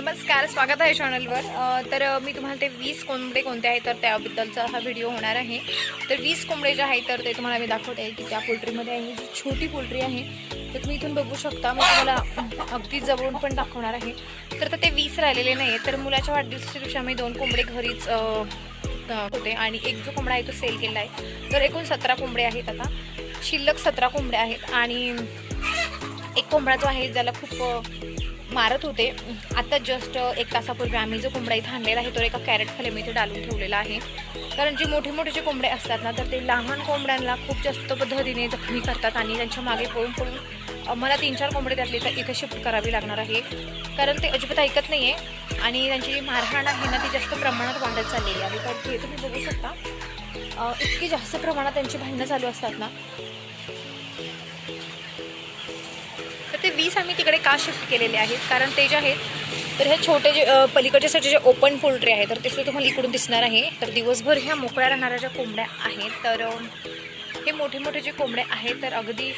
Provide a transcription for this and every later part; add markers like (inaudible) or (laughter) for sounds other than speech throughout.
नमस्कार स्वागत आहे चॅनलवर. तर मी तुम्हाला ते वीस कोंबडे कोणते आहेत तर त्याबद्दलचा हा व्हिडिओ होणार आहे. तर वीस कोंबडे जे आहेत तर ते तुम्हाला मी दाखवते आहे की त्या पोल्ट्रीमध्ये आहे. जी छोटी पोल्ट्री आहे तर तुम्ही इथून बघू शकता. मी तुम्हाला अगदी जवळून पण दाखवणार आहे. तर ते वीस राहिलेले नाही आहे तर मुलाच्या वाढदिवसाच्या दिवशी आम्ही दोन कोंबडे घरीच होते. आणि एक जो कोंबडा आहे तो सेल केला आहे तर एकूण सतरा कोंबडे आहेत आता. शिल्लक सतरा कोंबड्या आहेत. आणि एक कोंबडा जो आहे ज्याला खूप मारत होते. आता जस्ट एक तासापूर्वी आम्ही जो कोंबडा इथं आणलेला आहे तो एका कॅरेट खाली मी इथे डालून ठेवलेला आहे. कारण जे मोठे मोठे जे कोंबडे असतात ना तर ते लहान कोंबड्यांना खूप जास्त पद्धतीने जखमी करतात आणि त्यांच्या मागे पळून पळून मला तीन चार कोंबडे त्यातले तर इथे शिफ्ट करावी लागणार आहे. कारण ते अजिबात ऐकत नाही आहे आणि त्यांची जी मारहाण आहे ना ती जास्त प्रमाणात वाढत चाललेली आहे. तर ते तुम्ही बघू शकता. इतकी जास्त प्रमाणात त्यांची भांडणं चालू असतात ना वीस आम्ही तिकडे का शिफ्ट केलेले आहेत? कारण ते जे आहेत तर हे छोटे जे पलीकडच्या साईडचे जे ओपन पोल्ट्री आहे तर ते सुद्धा तुम्हाला इकडून दिसणार आहे. तर दिवसभर ह्या मोकळ्या राहणाऱ्या ज्या कोंबड्या आहेत तर हे मोठे मोठे जे कोंबड्या आहेत तर अगदी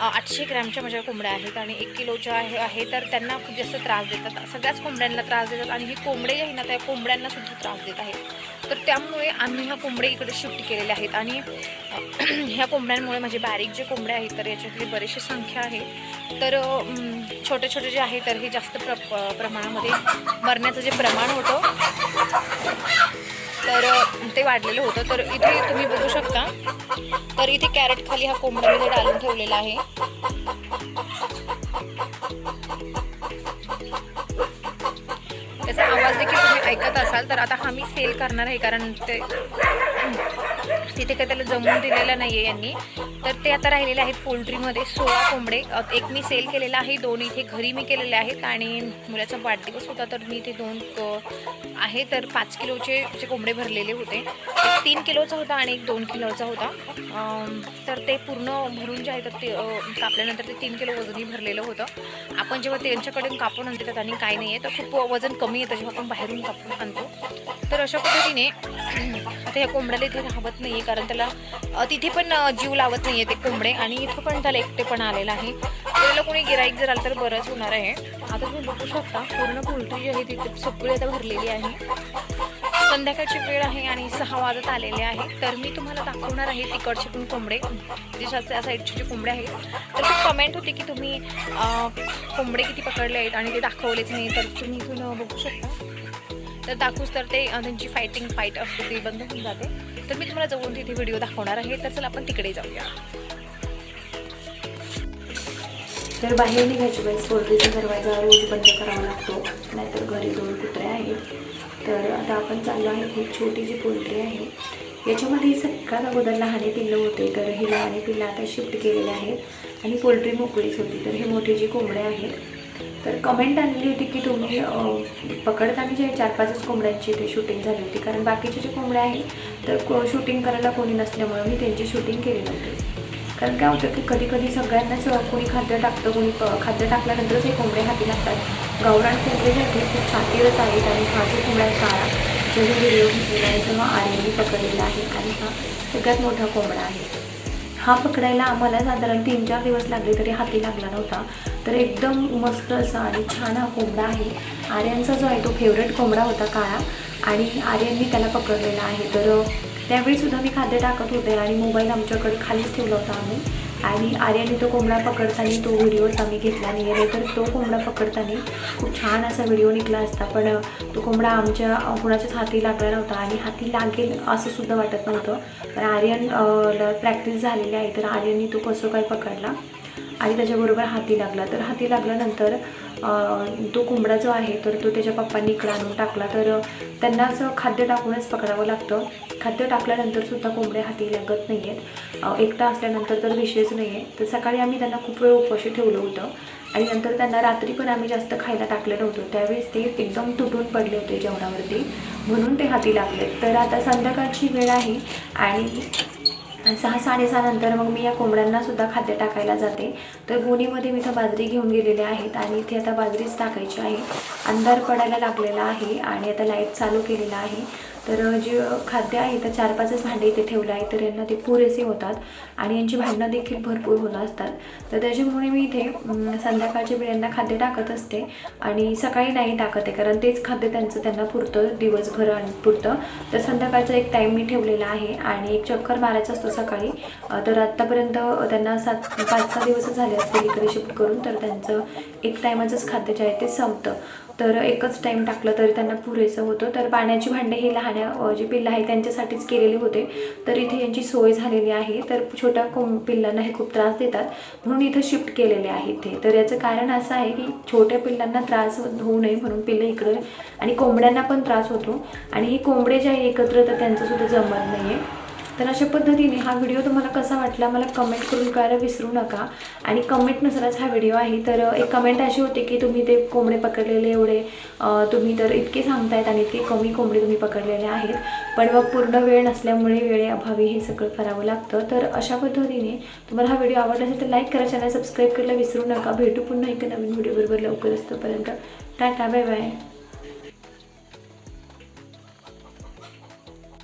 आठशे ग्रॅमच्या माझ्या कोंबड्या आहेत आणि एक किलोच्या आहे आहे तर त्यांना खूप जास्त त्रास देतात. सगळ्याच कोंबड्यांना त्रास देतात आणि हे कोंबडे जे आहे ना त्या कोंबड्यांनासुद्धा त्रास देत आहेत. तर त्यामुळे आम्ही ह्या कोंबड्या इकडे शिफ्ट केलेल्या आहेत. आणि (clears throat) ह्या कोंबड्यांमुळे म्हणजे बारीक जे कोंबड्या आहेत तर याच्यातली बरीचशी संख्या आहे. तर छोटे छोटे जे आहे तर हे जास्त प्र प्रमाणामध्ये मरण्याचं जे प्रमाण होतं तर ते वाढलेलं होतं. तर इथे तुम्ही बघू शकता. तर इथे कॅरेट खाली हा कोंबड्यामध्ये डालून ठेवलेला आहे. तुम्ही असाल तर आता हा मी सेल करणार आहे कारण ते तिथे काही त्याला जमून दिलेलं नाही आहे यांनी. तर ते आता राहिलेले आहेत पोल्ट्रीमध्ये. सोळा कोंबडे एक मी सेल केलेला आहे दोन इथे घरी मी केलेले आहेत आणि मुलाचा वाढदिवस होता तर मी इथे दोन आहे. तर पाच किलोचे जे कोंबडे भरलेले होते एक तीन किलोचा होता आणि एक दोन किलोचा होता. तर ते पूर्ण भरून जे आहे तर ते कापल्यानंतर ते तीन किलो वजनही भरलेलं होतं. आपण जेव्हा त्यांच्याकडून कापून आणते तर त्यांनी काय नाही आहे तर खूप वजन कमी येतं जेव्हा आपण बाहेरून कापून आणतो. तर अशा पद्धतीने (clears throat) आता ह्या कोंबड्याला इथे राहत नाही आहे कारण त्याला तिथे पण जीव लावत नाही आहे ते कोंबडे. आणि इथं पण त्याला एकटेपणा आलेला आहे. त्याला कोणी गिराईक जर आलं तर बरंच होणार आहे. आता तुम्ही बघू शकता पूर्ण पोल्ट्री जी आहे तिथे सगळी आता भरलेली आहे. संध्याकाळची वेळ आहे आणि सहा वाजत आलेले आहे. तर मी तुम्हाला दाखवणार आहे तिकडचे पण कोंबडे. जे साईडचे जे कोंबडे आहेत. तर खूप कमेंट होते की तुम्ही कोंबडे किती पकडले आहेत आणि ते दाखवलेच नाही. तर तुम्ही इथून बघू शकता. तर दाखवूच तर ते त्यांची फायटिंग फाईट असते ती बंद होऊन जाते. तर मी तुम्हाला जवळून तिथे व्हिडिओ दाखवणार आहे. तर चला आपण तिकडे जाऊया. तर बाहेर निघायची वेळेस पोल्ट्रीचा दरवाजा रोज बंद करावा लागतो. नाहीतर घरी दोन कुत्रे आहेत. तर आता आपण चाललो आहे ही छोटी जी पोल्ट्री आहे. याच्यामध्ये सगळ्यात अगोदर लहाने पिल्लं होते. तर ही लहाने पिल्लं आता शिफ्ट केलेले आहेत. आणि पोल्ट्री मोकळीच होती. तर हे मोठे जी कोंबडे आहेत तर कमेंट आलेली होती की तुम्ही पकडताना जे चार पाचच कोंबड्यांची ते शूटिंग झाली होती. कारण बाकीचे जे कोंबड्या आहेत तर को शूटिंग करायला कोणी नसल्यामुळे मी त्यांची शूटिंग केली नव्हती. कारण काय होतं की कधी कधी सगळ्यांनाच कोणी खाद्य टाकतं कोणी प- खाद्य टाकल्यानंतरच हे कोंबडे हाती लागतात. गावरान कोंबडे जे आहेत खूप छातीवरच आहेत आणि हा जो कोंबडा काळा जो मी व्हिडिओ घेतलेला आहे तो हा आर्यनी पकडलेला आहे आणि हा सगळ्यात मोठा कोंबडा आहे. हा पकडायला आम्हाला साधारण तीन चार दिवस लागले तरी हाती लागला नव्हता. तर एकदम मस्त असा आणि छान हा कोंबडा आहे. आर्यांचा जो आहे तो फेवरेट कोंबडा होता काळा आणि आर्यांनी त्याला पकडलेला आहे. तर त्यावेळीसुद्धा मी खाद्य टाकत होते आणि मोबाईल आमच्याकडे खालीच ठेवला होता आम्ही. आणि आर्याने तो कोंबडा पकडताना तो व्हिडिओच आम्ही घेतला नाही आहे. तर तो कोंबडा पकडताना खूप छान असा व्हिडिओ निघला असता. पण तो कोंबडा आमच्या कुणाच्याच हाती लागला नव्हता आणि हाती लागेल असं सुद्धा वाटत नव्हतं. पण आर्यन प्रॅक्टिस झालेली आहे. तर आर्यनने तो कसं काय पकडला? आणि त्याच्याबरोबर हाती लागला. तर हाती लागल्यानंतर तो कोंबडा जो आहे तर तो त्याच्या पप्पांनी इकडं आणून टाकला. तर त्यांना असं खाद्य टाकूनच पकडावं लागतं. खाद्य टाकल्यानंतर सुद्धा कोंबडे हाती लागत नाही आहेत एकटा असल्यानंतर तर विषयच नाही आहे तर सकाळी आम्ही त्यांना खूप वेळ उपाशी ठेवलं होतं. आणि नंतर त्यांना रात्री पण आम्ही जास्त खायला टाकलं नव्हतं. त्यावेळेस ते एकदम तुटून पडले होते जेवणावरती. म्हणून ते हाती लागले. तर आता संध्याकाळची वेळ आहे आणि सहा साडेसहानंतर मग मी या कोंबड्यांनासुद्धा खाद्य टाकायला जाते. तर गोणीमध्ये मी इथं बाजरी घेऊन गेलेले आहेत आणि इथे आता बाजरीच टाकायची आहे. अंधार पडायला लागलेला आहे आणि आता लाइट चालू केलेला आहे. तर जे खाद्य आहे तर चार पाचच भांडे इथे ठेवलं आहे तर यांना ते पुरेसे होतात आणि यांची भांडणं देखील भरपूर होत असतात. तर त्याच्यामुळे मी इथे संध्याकाळच्या वेळी यांना खाद्य टाकत असते आणि सकाळी नाही टाकत आहे कारण तेच खाद्य त्यांचं त्यांना पुरतं दिवसभर आणि पुरतं. तर संध्याकाळचा एक टाईम मी ठेवलेला आहे आणि एक चक्कर मारायचा असतो सकाळी. तर आत्तापर्यंत त्यांना सात पाच सहा दिवस झाले असतील इकडे शिफ्ट करून तर त्यांचं एक टायमाचंच खाद्य जे आहे ते संपतं. तर एकच टाईम टाकलं तरी त्यांना पुरेसं होतं. तर पाण्याची भांडे हे लहान जे पिल्लं आहे त्यांच्यासाठीच केलेले होते. तर इथे यांची सोय झालेली आहे. तर छोट्या कोंब पिल्लांना हे खूप त्रास देतात. म्हणून इथं शिफ्ट केलेले आहे ते तर याचं कारण असं आहे की छोट्या पिल्लांना त्रास होऊ नये म्हणून पिल्लं इकडं आणि कोंबड्यांना पण त्रास होतो. आणि हे कोंबडे जे आहे एकत्र तर त्यांचंसुद्धा जमत नाही आहे तर अशा पद्धतीने हा व्हिडिओ तुम्हाला कसा वाटला मला कमेंट करून कळायला विसरू नका. आणि कमेंट नसलाच हा व्हिडिओ आहे. तर एक कमेंट अशी होती की तुम्ही ते कोंबडे पकडलेले एवढे तुम्ही तर इतके सांगतायत आणि इतके कमी कोंबडे तुम्ही पकडलेले आहेत. पण मग पूर्ण वेळ नसल्यामुळे वेळेअभावी हे सगळं करावं लागतं. तर अशा पद्धतीने तुम्हाला हा व्हिडिओ आवडला असेल तर लाईक करा चॅनल सबस्क्राईब करायला विसरू नका. भेटू पुन्हा एका नवीन व्हिडिओ बरोबर असतोपर्यंत टाटा बाय बाय